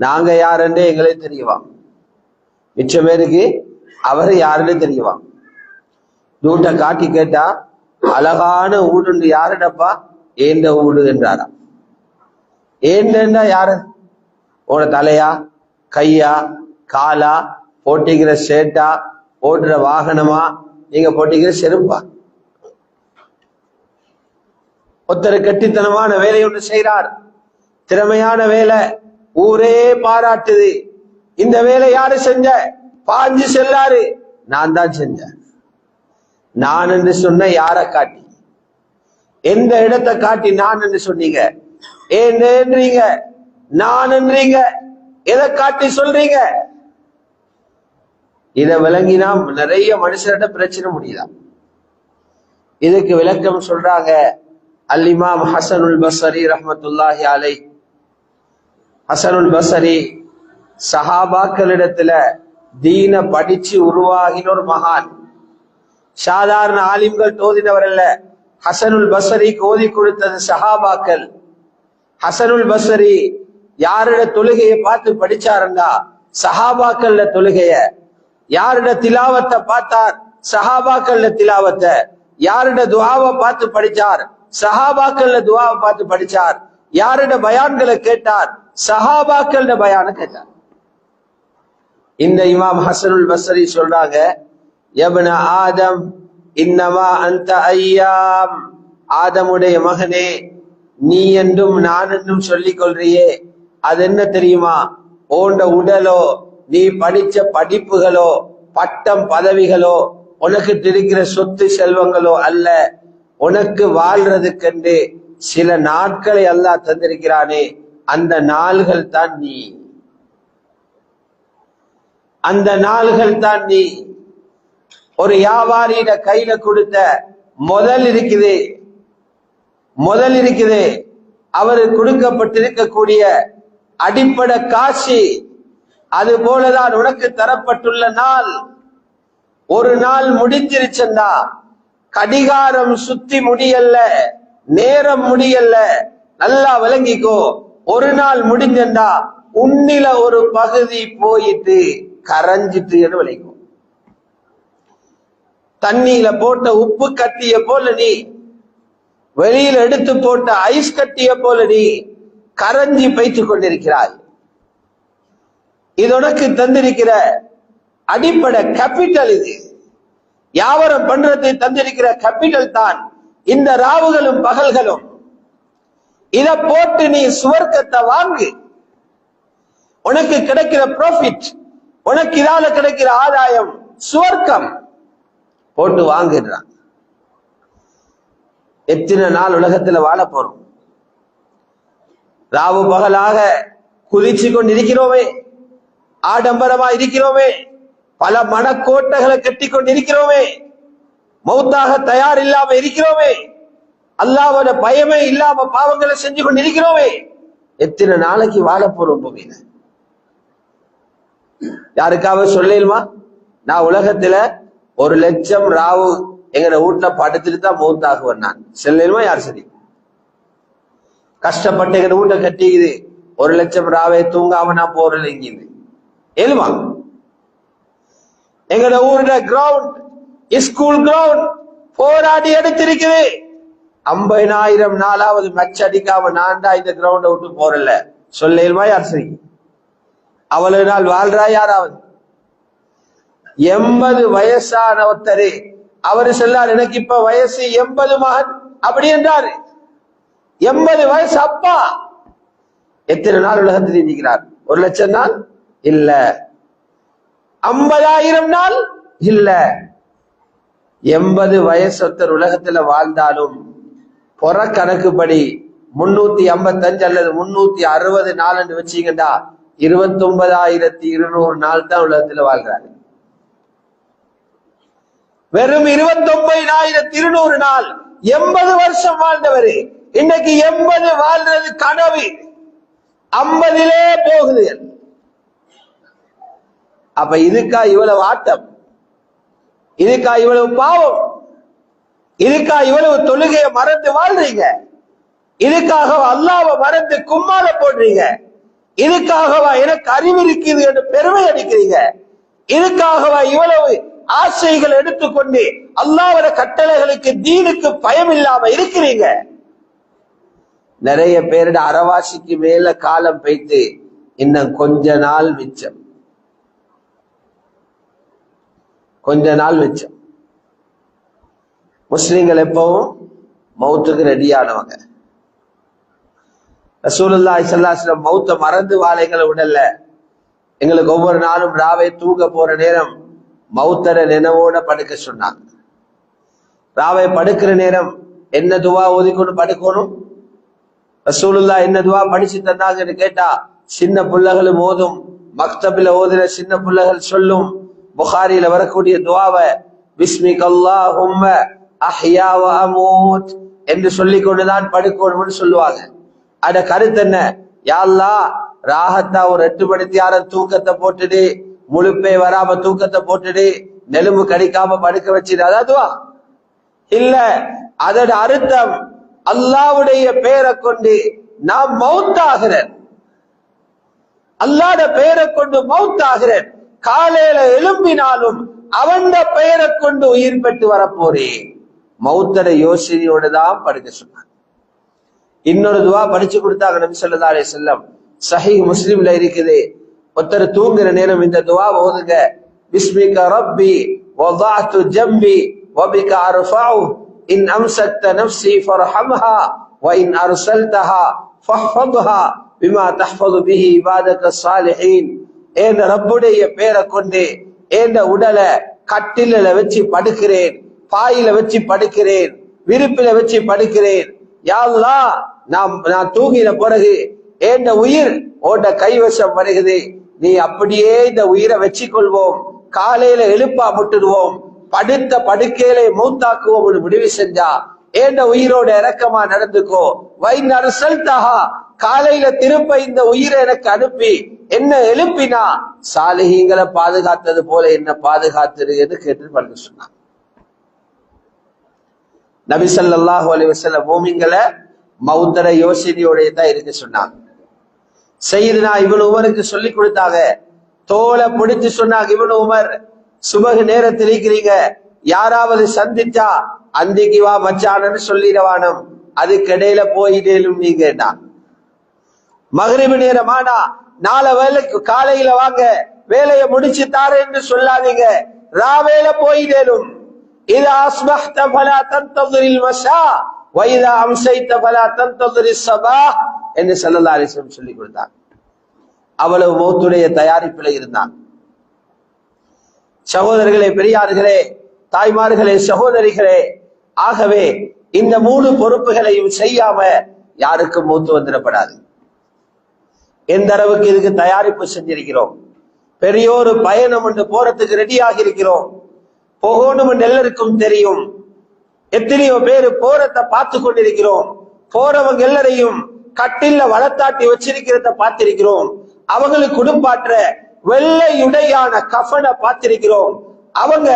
நாங்க யாருன்னு எங்களே தெரியவா. மிச்ச பேருக்கு அவர் யாருன்னு தெரியவா. வீட்டை காட்டி கேட்டா அழகான ஊடுண்டு யாருடப்பா? ஏண்ட ஊடு? என்றாரா. ஏண்டா யாரு? உன தலையா கையா காலா போட்டிக்கிற ஷேட்டா ஓட்டுற வாகனமா? நீங்க போட்டிக்கிற செருப்பா? ஒருத்தர் கட்டித்தனமான வேலை ஒன்று செய்கிறார் திறமையான வேலை. ஊரே பாராட்டுது. இந்த வேலை யாரு செஞ்ச? பாஞ்சு செல்லாரு. நான் தான் செஞ்சேன். நான் என்று சொன்ன யார காட்டி? எந்த இடத்தை காட்டி நான் என்று சொன்னீங்க? ஏன்றீங்க நான் என்றீங்க. எதை காட்டி சொல்றீங்க? இத விளங்கினா நிறைய மனுஷர்கிட்ட பிரச்சனை முடியலாம் இதுக்கு விளக்கம் சொல்றாங்க அல் இமாம் ஹசனுல் பசரி ரஹமத்துல்லாஹி அலை ஹசனுல் பசரி சஹாபாக்களிடத்துல தீன படிச்சு உருவாகின ஒரு மகான். சாதாரண ஆலிம்கள் தோதினவர் அல்ல. ஹசனுல் பசரி கோதி கொடுத்தது சஹாபாக்கள். ஹசனுல் பசரி யாரிட தொழுகையை பார்த்து படிச்சாருண்டா சஹாபாக்கள்ல தொழுகைய. யாரிட திலாவத்தை பார்த்தார் சஹாபாக்கள்ல திலாவத்தை. யாரிட துவாவை பார்த்து படிச்சார் சஹாபாக்கள்ல துவாவை பார்த்து படிச்சார். யாரிட பயான்களை கேட்டார் சஹாபாக்கள்ட பயான கேட்டார். இந்த இமாம் ஹசனுல் பசரி சொல்றாங்க யபன ஆதம் இன்னமா அந்த ஐயாம். ஆதமுடைய மகனே நீ என்றும் நான் என்றும் சொல்லிக் கொள்றியே அது என்ன தெரியுமா? ஓண்ட உடலோ நீ படிச்ச படிப்புகளோ பட்டம் பதவிகளோ உனக்கு இருக்கிற சொத்து செல்வங்களோ அல்ல. உனக்கு வாழ்றதுக்கென்று சில நாட்களை அல்லாஹ் தந்திருக்கிறானே. அந்த நாள்கள் தான் நீ. அந்த நாள்கள் தான் நீ. ஒரு வியாபாரியிட கையில கொடுத்த முதல் இருக்குது. முதல் இருக்குது. அவரு கொடுக்கப்பட்டிருக்கக்கூடிய அடிப்படை காசி. அது போலதான் உனக்கு தரப்பட்டுள்ள நாள். ஒரு நாள் முடிஞ்சிருச்சண்டா கடிகாரம் சுத்தி முடியல்ல நேரம் முடியல்ல நல்லா விளங்கிக்கோ. ஒரு நாள் முடிஞ்சண்டா உன்னில ஒரு பகுதி போயிட்டு கரைஞ்சிட்டு விளைக்கும்? தண்ணியில போட்ட உப்பு கட்டிய போல நீ வெளியில எடுத்து போட்ட ஐஸ் கட்டிய போல நீ கரைஞ்சி பயிற்சி கொண்டிருக்கிறாய். இது உனக்கு தந்திருக்கிற அடிப்படை கேபிட்டல் இது. வியாபாரம் பண்றது தந்திருக்கிற கேபிட்டல் தான். இந்த ராவுகளும் பகல்களும். இத போட்டு நீ சுவர்க்கத்தை வாங்கு. உனக்கு கிடைக்கிற ப்ராஃபிட் உனக்கு இதால கிடைக்கிற ஆதாயம் சுவர்க்கம். போட்டு வாங்குறான். எத்தனை நாள் உலகத்துல வாழ போறோம்? ராவு பகலாக குதிச்சு கொண்டிருக்கிறோமே ஆடம்பரமா இருக்கிறோமே பல மனக்கோட்டைகளை கட்டி கொண்டிருக்கிறோமே மௌத்தாக தயார் இல்லாம இருக்கிறோமே அல்லாவோட பயமே இல்லாம பாவங்களை செஞ்சு கொண்டு இருக்கிறோமே எத்தனை நாளைக்கு வாழ போறோம் பூமியில யாருக்காவது சொல்லிடுமா நான் உலகத்துல ஒரு லட்சம் ராவு எங்கட வீட்டுல படுத்துட்டு தான் மூத்தாகுவேன் நான். சொல்லிடுமா யார் சரி கஷ்டப்பட்டு எங்க வீட்டை கட்டிக்குது. ஒரு லட்சம் ராவே தூங்காம நான் போறேன் இங்கிருந்து எழுமா? எங்கட ஊர்ல கிரவுண்ட் ஸ்கூல் கிரவுண்ட் போராடி எடுத்திருக்குது. ஐம்பதினாயிரம் நாளாவது மச்ச அடிக்காம நான்டா இந்த கிரவுண்ட விட்டு போறல சொல்லேல்மா யார் சரி அவ்வளவு நாள் வாழ்றா யாராவது? எண்பது வயசான ஒருத்தரு அவரு சொல்லார் எனக்கு இப்ப வயசு எண்பது மகன். அப்படி என்றாரு. எண்பது வயசு அப்பா. எத்தனை நாள் உலகத்தில் இருக்கிறார் ஒரு லட்சம் நாள்? இல்ல. ஐம்பதாயிரம் நாள்? இல்ல. எண்பது வயசு ஒருத்தர் உலகத்துல வாழ்ந்தாலும் புற கணக்குப்படி முன்னூத்தி ஐம்பத்தஞ்சு அல்லது முன்னூத்தி அறுபது நாள்னு வச்சீங்கன்னா இருபத்தி ஒன்பதாயிரத்தி இருநூறு நாள் தான் உலகத்துல வாழ்றாரு வெறும் இருபத்தி ஒன்பதாயிரத்தி இருநூறு நாள் எண்பது வருஷம் வாழ்ந்தவர். இன்னைக்கு எண்பது வாழ்றது கனவு. ஐம்பதிலே போகுது. அப்ப இதுக்கா இவ்வளவு ஆட்டம். இதுக்கா இவ்வளவு பாவம். இதுக்கா இவ்வளவு தொழுகைய மறந்து வாழ்றீங்க? இதுக்காக அல்லாவை மறந்து கும்மால போடுறீங்க? இதுக்காகவா எனக்கு அறிவு இருக்குது என்று பெருமை அடிக்கிறீங்க? இதுக்காகவா இவ்வளவு ஆசைகள் எடுத்துக்கொண்டு அல்லாவோட கட்டளைகளுக்கு தீனுக்கு பயம் இல்லாம இருக்கிறீங்க? நிறைய பேருட அறவாசிக்கு மேல காலம் வைத்து இன்னும் கொஞ்ச நாள் மிச்சம். கொஞ்ச நாள் மிச்சம். முஸ்லீம்கள் எப்பவும் மௌத்துக்கு ரெடியானவங்க. ரசூலுல்லாஹி ஸல்லல்லாஹு மௌத்த மறந்து வாழைகளை விடல எங்களுக்கு ஒவ்வொரு நாளும் ராவை தூங்க போற நேரம் மௌத்தர நினைவோட படுக்க சொன்னாங்க. ராவை படுக்கிற நேரம் என்ன துவா ஓதிக்கொண்டு படுக்கணும்? ரசூலுல்லா என்ன துவா படிச்சு தந்தாங்கன்னு கேட்டா சின்ன புள்ளைகளும் ஓதும். மக்தபில ஓதுற சின்ன பிள்ளைகள் சொல்லும். புகாரியில வரக்கூடிய துவாவை பிஸ்மிக் அல்லாஹும்ம அமூத் என்று சொல்லிக் கொண்டுதான் படுக்கணும்னு சொல்லுவாங்க. அட கருத்து என்ன? யாழ்லா ராகத்தா ஒரு எட்டு மணித்தியார தூக்கத்தை போட்டுடு முழுப்பே வராம தூக்கத்தை போட்டுடு நெலும்பு கடிக்காம படுக்க வச்சிடு அதாவதுவா இல்ல அதோட அர்த்தம் அல்லாவுடைய பெயரை கொண்டு நாம் மௌத்தாகிறேன் அல்லாட பெயரை கொண்டு மௌத்தாகிறேன் காலையில எழும்பினாலும் அவன் பெயரை கொண்டு உயிர் பெற்று வரப்போறேன். மௌத்தர யோசனையோடு தான் படுக்க சொன்னாங்க. இன்னொரு துவா படிச்சு கொடுத்தாங்க நபி சொல்லதா அலே செல்லம் சஹி முஸ்லீம்ல இருக்குது. ஒருத்தர் தூங்குற நேரம் இந்த துவா ஓதுங்க. பிஸ்மிக ரப்பி வதாத்து ஜம்பி வபிக அர்ஃபாவு இன் அம்சக்த நஃப்சி ஃபர்ஹம்ஹா வ இன் அர்சல்தஹா ஃபஹ்ஃபதுஹா பிமா தஹ்ஃபது பிஹி இபாதக ஸாலிஹீன் ஏன் ரப்புடைய பேரை கொண்டு ஏந்த உடலை கட்டில வச்சு படுக்கிறேன். பாயில வச்சு படுக்கிறேன் விருப்பில வச்சு படுக்கிறேன். யாழ்லா நான் நான் தூங்கின பிறகு ஏண்ட உயிர் ஓட்ட கைவசம் வருகிறது. நீ அப்படியே இந்த உயிரை வச்சுக்கொள்வோம். காலையில எழுப்பா முட்டுடுவோம். படுத்த படுக்கையிலே மூத்தாக்குவோம் முடிவு செஞ்சா ஏண்ட உயிரோட இறக்கமா நடந்துக்கோ. வைநரசல் தகா காலையில திரும்ப இந்த உயிரை எனக்கு அனுப்பி என்ன எழுப்பினா சாலிகிங்களை பாதுகாத்தது போல என்ன பாதுகாத்துருன்னு கேட்டு பண்ண சொன்னான். நபிசல்லாஹு அலிவசல்ல பூமிங்களை மௌத்தர யோசனையோட தான் இருக்க சொன்னாங்க. செய்யுதுனா இவனு உமருக்கு சொல்லி கொடுத்தாங்க. தோலை பிடிச்சு சொன்னாங்க இவனு உமர். சுபகு நேரத்தில் இருக்கிறீங்க. யாராவது சந்திச்சா அந்திக்கு வா மச்சானன்னு சொல்லிடவானம் அதுக்கிடையில போயிட்டேலும் நீங்க மகரிபு நேரமானா நாளை வேலைக்கு காலையில வாங்க வேலையை முடிச்சு தாரேன்னு சொல்லாதீங்க. ராவேல போயிடேலும். إذا أصبحت فلا تنتظر المساء وإذا أمسيت فلا تنتظر الصباح என்று சல்லல்லா அலிஸ்லம் சொல்லி கொடுத்தாங்க அவ்வளவு மௌத்துடைய தயாரிப்பில் இருந்தான் சகோதரர்களே பெரியார்களே தாய்மார்களே சகோதரிகளே ஆகவே இந்த மூணு பொறுப்புகளையும் செய்யாம யாருக்கும் மூத்து வந்துடப்படாது எந்த அளவுக்கு இதுக்கு தயாரிப்பு செஞ்சிருக்கிறோம் பெரியோரு பயணம் என்று போறதுக்கு ரெடியாகி இருக்கிறோம் போகணும் என்று எல்லாருக்கும் தெரியும். எத்தனையோ பேர் போறத பார்த்து கொண்டிருக்கிறோம். போறவங்க எல்லாரையும் கட்டில வளர்த்தாட்டி வச்சிருக்கிறத பார்த்திருக்கிறோம். அவங்களுக்கு குடும்பாற்ற வெள்ளையுடையான கஃபனை பார்த்திருக்கிறோம். அவங்க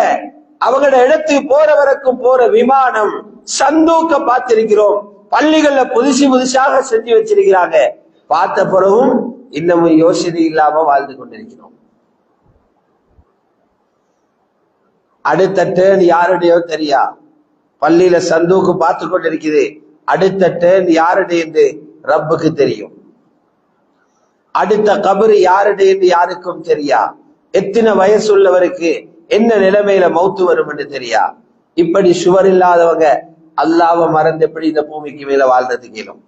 அவங்களோட இடத்துக்கு போற வரைக்கும் போற விமானம் சந்தூக்க பார்த்திருக்கிறோம். பள்ளிகள்ல புதுசு புதுசாக செஞ்சு வச்சிருக்கிறாங்க. பார்த்த பிறகும் இன்னமும் யோசனை இல்லாம வாழ்ந்து கொண்டிருக்கிறோம். அடுத்த டேர்ன் யாருடையோ தெரியா? பள்ளியில சந்தூக்கு பார்த்து கொண்டிருக்குது. அடுத்த டேர்ன் யாருடைய என்று ரப்புக்கு தெரியும். அடுத்த கபரு யாருடைய என்று யாருக்கும் தெரியா? எத்தனை வயசு உள்ளவருக்கு என்ன நிலைமையில மௌத்து வரும் என்று தெரியா? இப்படி சுவர் இல்லாதவங்க அல்லாவ மறந்து எப்படி இந்த பூமிக்கு மேல வாழ்றது கேளும்